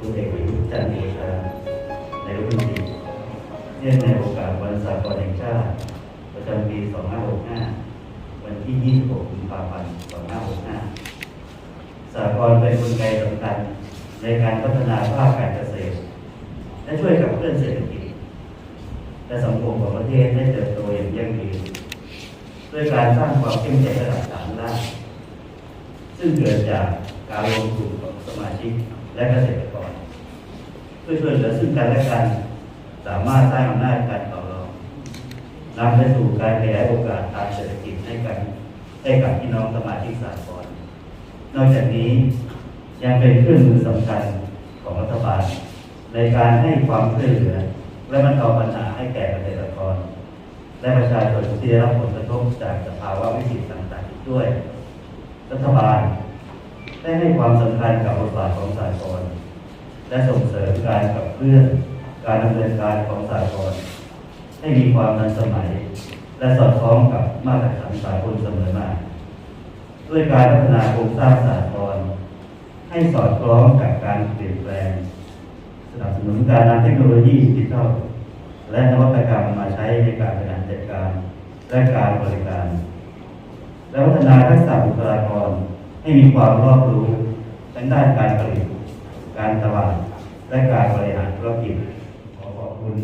พลเอกประยุทธ์จันทร์โอชานายกรัฐมนตรีเนื่องในโอกาสวันสากลแห่งชาติประจำปี 2565 วันที่ 26 กุมภาพันธ์ 2565 สากลเป็นกลไกสำคัญในการพัฒนาภาคการเกษตร และช่วยขับเคลื่อนเศรษฐกิจ และสังคมของประเทศให้เติบโตอย่างยั่งยืนด้วยการสร้างความเข้มแข็งระดับฐานรากซึ่งเกิดจากการรวมกลุ่มของสมาชิก และเกษตรกรเพื่อช่วยเหลือซึ่งกันและกัน สามารถสร้างอำนาจการต่อรองนำไปสู่การขยายโอกาสทางเศรษฐกิจให้กันให้กับพี่น้องสมาชิกสากลนอกจากนี้ยังเป็นเครื่องมือสำคัญของรัฐบาล ในการให้ความช่วยเหลือ และบรรเทาปัญหาให้แก่เกษตรกร และประชาชนที่ได้รับผลกระทบจากสภาวะวิกฤตต่างๆอีกด้วย รัฐบาล ได้ให้ความสำคัญกับบทบาทของสากลและส่งเสริมการขับเคลื่อนการดำเนินการของสากลให้มีความทันสมัย และสอดคล้องกับมาตรฐานสากลเสมอมาด้วยการพัฒนาโครงสร้างสากลให้สอดคล้องกับการเปลี่ยนแปลง สนับสนุนการนำเทคโนโลยีดิจิทัลและนวัตกรรมมาใช้ในการบริหารจัดการและการบริการ และพัฒนาทักษะบุคลากร ให้มีความรอบรู้ทั้งด้านการผลิตการตลาดและการบริหารธุรกิจขอขอบคุณ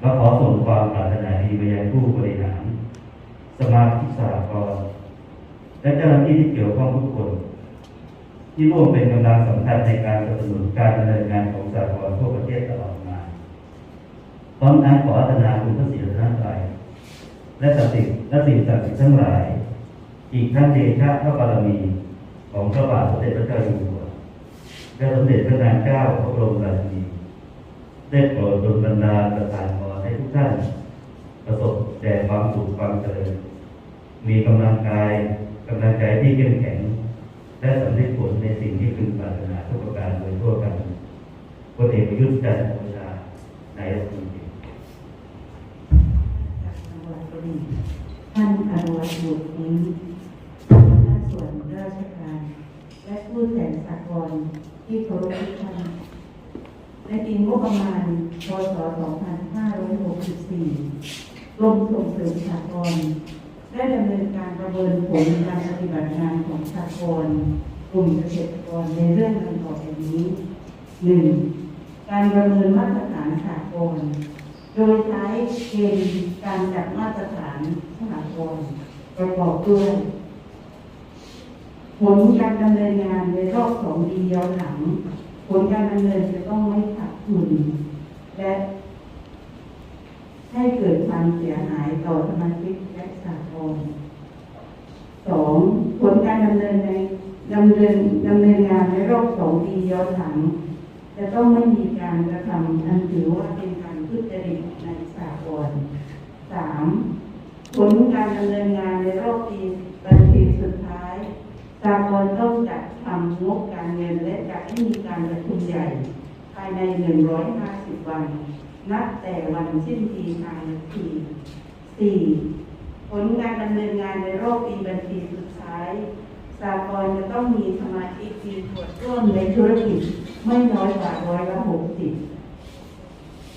และขอส่งความปรารถนาดีไปยังผู้บริหาร สมาชิกสหกรณ์และเจ้าหน้าที่ที่เกี่ยวข้องทุกคน ที่ร่วมเป็นกำลังสำคัญในการสนับสนุนการดำเนินงานของสหกรณ์ทั่วประเทศตลอดมาพร้อมทั้งขอพัฒนาคุณพระศรีรัตนตรัยและศิลป์และสิ่งศักดิ์สิทธิ์ทั้งหลาย อีกทั้งเดชะพระบารมี ของพระบาทสมเด็จพระเจ้าอยู่หัวและสมเด็จพระนางเจ้าพระบรมราชินีได้โปรดดลบันดาลประทานพรให้ทุกท่าน ประสบแต่ความสุขความเจริญ มีกำลังกายกำลังใจที่เข้มแข็ง และสำเร็จผลในสิ่งที่พึงปรารถนาทุกประการโดยทั่วกันพลเอกประยุทธ์จันทร์โอชานายก และผู้แทนสากลที่เคารพทุกท่านในปีงบประมาณ พศ 2564กรมส่งเสริมสากลได้ดำเนินการประเมินผลการปฏิบัติงานของสากลกลุ่มเกษตรกรในเรื่องดังต่อไปนี้หนึ่งการประเมินมาตรฐานสากล โดยใช้เกณฑ์การจัดมาตรฐานสหกรณ์ประกอบด้วย ผลการดำเนินงานในรอบสองปีย้อนหลัง ผลการดำเนินจะต้องไม่ขาดทุนและให้เกิดความเสียหายต่อสมาชิกและสากลสองผลการดำเนินในดำเนินดำเนินงานในรอบสองปีย้อนหลัง จะต้องไม่มีการกระทำอันถือว่าเป็นการทุจริตในสากลสามผลการดำเนินงานในรอบปีบัญชีสุดท้าย สากลต้องจัดทำงบการเงินและจัดให้มีการประชุมใหญ่ ภายใน 150 วัน นับแต่วันสิ้นปีทางปีสี่ผลการดำเนินงานในรอบปีบัญชีสุดท้ายสากลจะต้องมีสมาชิกมีส่วนร่วมในธุรกิจไม่น้อยกว่าร้อยละหกสิบ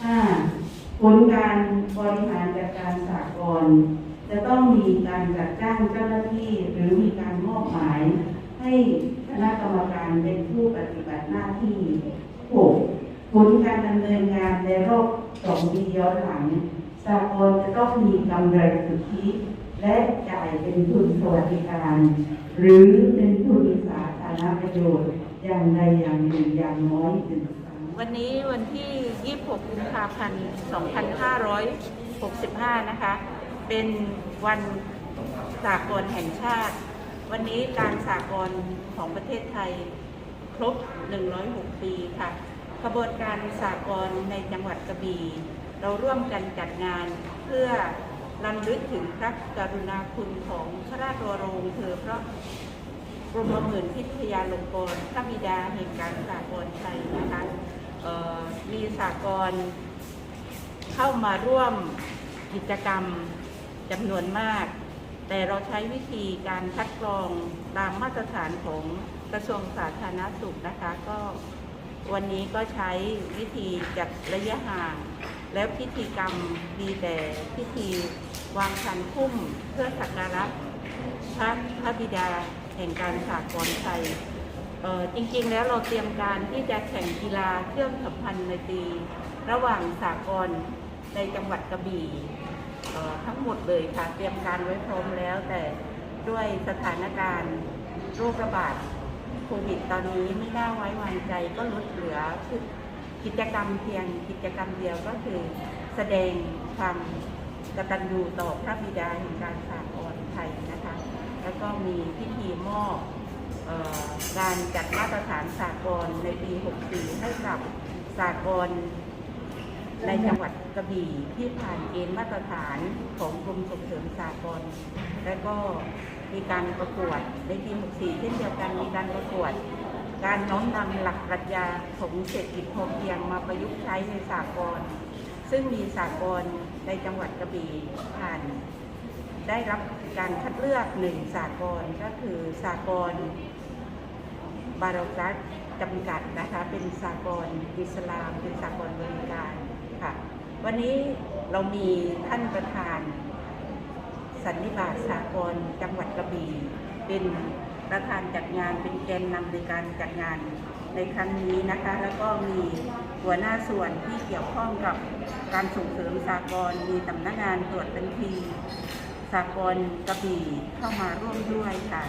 ห้าผลการบริหารจัดการสากล จะต้องมีการจัดจ้างเจ้าหน้าที่หรือมีการมอบหมาย ให้คณะกรรมการเป็นผู้ปฏิบัติหน้าที่หกผลการดำเนินงานในรอบสองปีย้อนหลังสากลจะต้องมีกำไรสุทธิและจ่ายเป็นทุนสวัสดิการ หรือเป็นทุนสาธารณประโยชน์อย่างใดอย่างหนึ่งอย่างน้อยหนึ่งครั้งวันนี้วันที่ 26 กุมภาพันธ์ 2565 นะคะ เป็นวันสากลแห่งชาติ วันนี้การสากลของประเทศไทยครบ 106 ปีค่ะขบวนการสากลในจังหวัดกระบี่เราร่วมกันจัดงานเพื่อรำลึกถึงพระกรุณาคุณของพระราชวโรงเธอพระกรมหมื่นพิทยาลงกรพระบิดาแห่งการสากลไทยนะคะมีสากลเข้ามาร่วมกิจกรรม จำนวนมาก แต่เราใช้วิธีการคัดกรองตามมาตรฐานของกระทรวงสาธารณสุขนะคะ ก็วันนี้ก็ใช้วิธีจัดระยะห่าง แล้วพิธีกรรมดีแต่พิธีวางชันพุ่มเพื่อสักการะพระพระบิดาแห่งการสากลไทยจริงๆ แล้วเราเตรียมการที่จะแข่งกีฬาเชื่อมสัมพันธ์ในตี ระหว่างสากลในจังหวัดกระบี่ ทั้งหมดเลยค่ะเตรียมการไว้พร้อมแล้ว แต่ด้วยสถานการณ์โรคระบาดโควิดตอนนี้ไม่น่าไว้วางใจก็ลดเหลือกิจกรรมเพียงกิจกรรมเดียวก็คือแสดงความกตัญญูต่อพระบิดาแห่งการสากลไทยนะคะ แล้วก็มีพิธีมอบเอ่อการจัดมาตรฐานสากลในปี 64 ให้กับสากล ในจังหวัดกระบี่ที่ผ่านเกณฑ์มาตรฐานของกรมส่งเสริมสากลและก็มีการประกวดในปี 64 เช่นเดียวกันมีการประกวด การน้อมนำหลักปรัชญาของเศรษฐกิจพอเพียงมาประยุกต์ใช้ในสากลซึ่งมีสากลในจังหวัดกระบี่ผ่าน ได้รับการคัดเลือกหนึ่งสากลก็คือสากลบารอกัสจำกัดนะคะเป็นสากลอิสลาม เป็นสากลบริการ วันนี้เรามีท่านประธาน สันนิบาตสากลจังหวัดกระบี่เป็นประธานจัดงานเป็นแกนนำในการจัดงานในครั้งนี้นะคะ แล้วก็มีหัวหน้าส่วนที่เกี่ยวข้องกับการส่งเสริมสากลมีสำนักงานตรวจบัญชีสากลกระบี่เข้ามาร่วมด้วยค่ะ